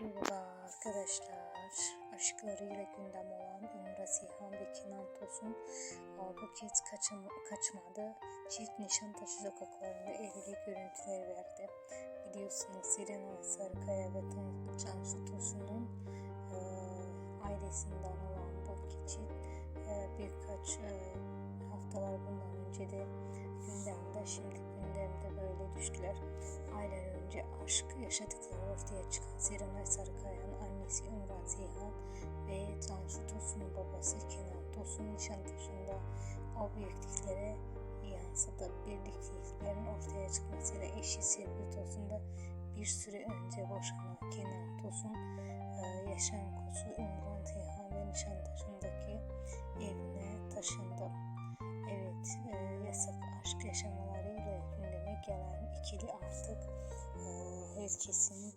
Merhaba arkadaşlar. Aşklarıyla gündem olan Ümra Sihan ve Kenan Tosun aa, bu kez kaçım, kaçmadı. Çift Nişantaşı sokaklarında evli görüntüler verdi. Biliyorsunuz Serena Sarıkaya ve Cansu Tosun'un e, ailesinden olan bu çift e, birkaç e, haftalar bundan önce de gündemde şimdi gündemde böyle düştüler. Aylar önce aşk yaşadıkları ortaya çıkan Serenay Sarıkaya'nın annesi Ümran Seyhan ve Tansu Tosun'un babası Kenan Tosun Nişantaşı'nda o büyüklüklere yansıdı. Birlikteliklerin ortaya çıkmasıyla eşi Serpil Tosun da bir süre önce boşanan Kenan Tosun e, yaşam koçu Ümran Seyhan ve Nişantaşı'ndaki evine taşındı. Evet, e, yasak aşk yaşamalarıyla gündeme gelen herkesin